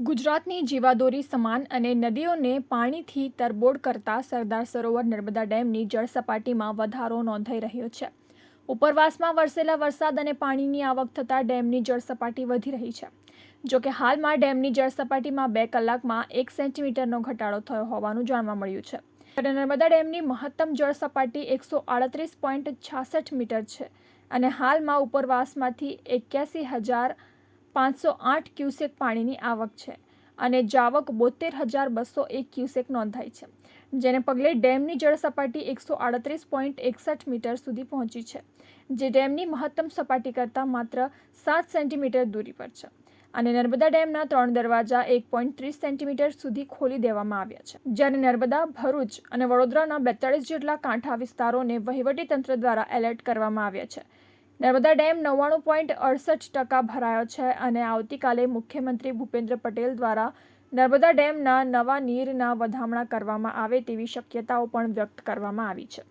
ગુજરાતની જીવાદોરી સમાન અને નદીઓને પાણીથી તરબોળ કરતા સરદાર સરોવર નર્મદા ડેમની જળસપાટીમાં વધારો નોંધાઈ રહ્યો છે. ઉપરવાસમાં વરસેલા વરસાદ અને પાણીની આવક થતાં ડેમની જળસપાટી વધી રહી છે. જો કે હાલમાં ડેમની જળસપાટીમાં બે કલાકમાં એક સેન્ટીમીટરનો ઘટાડો થયો હોવાનું જાણવા મળ્યું છે. નર્મદા ડેમની મહત્તમ જળસપાટી એકસો આડત્રીસ પોઈન્ટ છાસઠ મીટર છે અને હાલમાં ઉપરવાસમાંથી એક્યાસી હજાર પાંચસો આઠ ક્યુસેક પાણીની આવક છે અને જાવક બોતેર હજાર બસો એક ક્યુસેક નોંધાઈ છે, જેને પગલે ડેમની જળ સપાટી એકસો આડત્રીસ પોઈન્ટ એકસઠ મીટર સુધી પહોંચી છે, જે ડેમની મહત્તમ સપાટી કરતાં માત્ર સાત સેન્ટીમીટર દૂરી પર છે અને નર્મદા ડેમના ત્રણ દરવાજા એક પોઈન્ટ ત્રીસ સેન્ટીમીટર સુધી ખોલી દેવામાં આવ્યા છે. જ્યારે નર્મદા, ભરૂચ અને વડોદરાના બેતાળીસ જેટલા કાંઠા વિસ્તારોને વહીવટીતંત્ર દ્વારા એલર્ટ કરવામાં આવ્યા છે નર્મદા ડેમ નવ્વાણું પોઈન્ટ અડસઠ ટકા ભરાયો છે અને આવતીકાલે મુખ્યમંત્રી ભૂપેન્દ્ર પટેલ દ્વારા નર્મદા ડેમના નવા નીરના વધામણા કરવામાં આવે તેવી શક્યતાઓ પણ વ્યક્ત કરવામાં આવી છે.